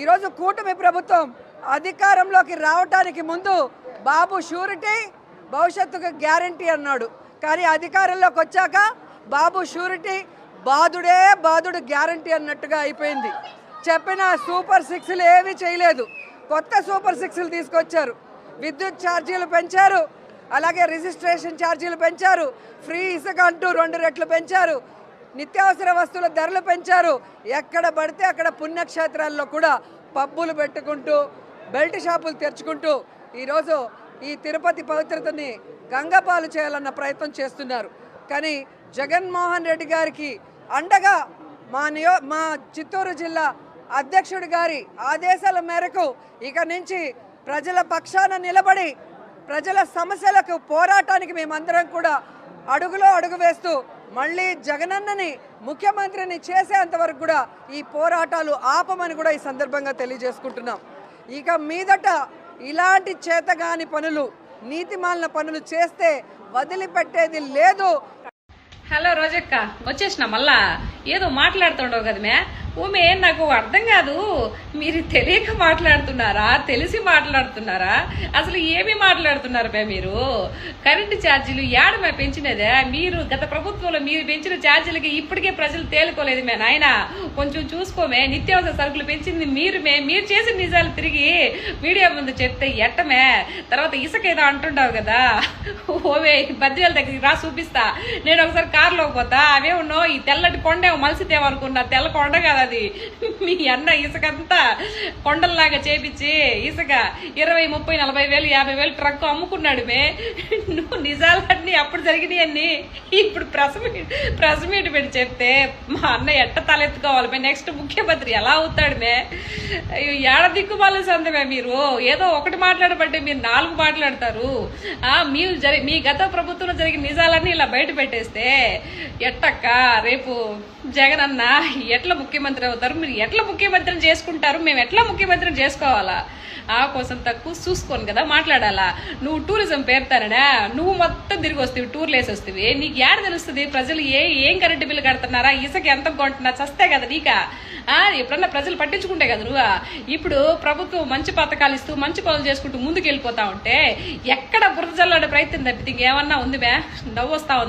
ఈరోజు కూటమి ప్రభుత్వం అధికారంలోకి రావటానికి ముందు బాబు షూరిటీ భవిష్యత్తుకు గ్యారంటీ అన్నాడు. కానీ అధికారంలోకి వచ్చాక బాబు షూరిటీ బాధుడే బాధుడు గ్యారంటీ అన్నట్టుగా అయిపోయింది. చెప్పిన సూపర్ సిక్స్లు ఏమీ చేయలేదు. కొత్త సూపర్ సిక్స్లు తీసుకొచ్చారు. విద్యుత్ ఛార్జీలు పెంచారు. అలాగే రిజిస్ట్రేషన్ ఛార్జీలు పెంచారు. ఫ్రీ ఇసుక అంటూ రెండు రెట్లు పెంచారు. నిత్యావసర వస్తువుల ధరలు పెంచారు. ఎక్కడ పడితే అక్కడ పుణ్యక్షేత్రాల్లో కూడా పబ్బులు పెట్టుకుంటూ బెల్ట్ షాపులు తెరుచుకుంటూ ఈరోజు ఈ తిరుపతి పవిత్రతని గంగపాలు చేయాలన్న ప్రయత్నం చేస్తున్నారు. కానీ జగన్మోహన్ రెడ్డి గారికి అండగా మా నియో మా చిత్తూరు జిల్లా అధ్యక్షుడి గారి ఆదేశాల మేరకు ఇక నుంచి ప్రజల పక్షాన నిలబడి ప్రజల సమస్యలకు పోరాటానికి మేమందరం కూడా అడుగులో అడుగు వేస్తూ మళ్ళీ జగనన్నని ముఖ్యమంత్రిని చేసేంత వరకు కూడా ఈ పోరాటాలు ఆపమని కూడా ఈ సందర్భంగా తెలియజేసుకుంటున్నాం. ఇక మీదట ఇలాంటి చేతగాని పనులు నీతిమాలిన పనులు చేస్తే వదిలిపెట్టేది లేదు. హలో రోజక్క వచ్చేసిన మళ్ళా? ఏదో మాట్లాడుతుండవు కదమే? ఊమే నాకు అర్థం కాదు. మీరు తెలియక మాట్లాడుతున్నారా? తెలిసి మాట్లాడుతున్నారా? అసలు ఏమి మాట్లాడుతున్నారు మే మీరు? కరెంటు ఛార్జీలు ఏడ మే పెంచినదే? మీరు గత ప్రభుత్వంలో మీరు పెంచిన ఛార్జీలకి ఇప్పటికే ప్రజలు తేలుకోలేదు మే నాయన. కొంచెం చూసుకోమే నిత్యావసర సరుకులు పెంచింది మీరు మే. మీరు చేసిన నిజాలు తిరిగి మీడియా ముందు చెప్తే ఎట్టమే తర్వాత ఇసుక ఏదో అంటుంటావు కదా. ఓవే బద్దివేల దగ్గరికి రా చూపిస్తా. నేను ఒకసారి కారులో పోతా. అవే ఉన్నావు ఈ తెల్లటి కొండ మలిసితేమనుకున్నా తెల్ల కొండ కదా. అది మీ అన్న ఇసుకంతా కొండల్లాగా చేపించి ఇసుక ఇరవై ముప్పై నలభై వేలు యాభై వేలు ట్రక్ అమ్ముకున్నాడు మే. నువ్వు నిజాలన్నీ అప్పుడు జరిగినాయన్ని ఇప్పుడు ప్రెస్ మీట్ ప్రెస్ మీట్ పెట్టి చెప్తే మా అన్న ఎట్ట తలెత్తుకోవాలి మే? నెక్స్ట్ ముఖ్యమంత్రి ఎలా అవుతాడు మే? అయ్యో ఏడ దిక్కుమాల సందమే మీరు? ఏదో ఒకటి మాట్లాడబట్టే మీరు నాలుగు మాట్లాడతారు ఆ మీ జరి మీ గత ప్రభుత్వంలో జరిగిన నిజాలన్నీ ఇలా బయట పెట్టేస్తే ఎట్టక్క రేపు జగన్ అన్న ఎట్లా ముఖ్యమంత్రి అవుతారు. మీరు ఎట్లా ముఖ్యమంత్రి చేసుకుంటారు? మేము ఎట్లా ముఖ్యమంత్రి చేసుకోవాలా? ఆ కోసం తక్కువ చూసుకోను కదా మాట్లాడాలా? నువ్వు టూరిజం పేరుతానడా నువ్వు మొత్తం తిరిగి వస్తావు టూర్లు వేసి వస్తావి. నీకు ఏడ తెలుస్తుంది? ప్రజలు ఏ ఏం కరెంటు బిల్లు కడుతున్నారా? ఇసుక ఎంత కొంటున్నా? చస్తే కదా నీకా? ఆ ఎప్పుడన్నా ప్రజలు పట్టించుకుంటే కదా నువ్వు? ఇప్పుడు ప్రభుత్వం మంచి పథకాలు ఇస్తూ మంచి పనులు చేసుకుంటూ ముందుకు వెళ్ళిపోతా ఉంటే ఎక్కడ బురద జల్లాడే ప్రయత్నం తప్పితే ఇంకేమన్నా ఉంది మే నవ్వు వస్తా ఉంది.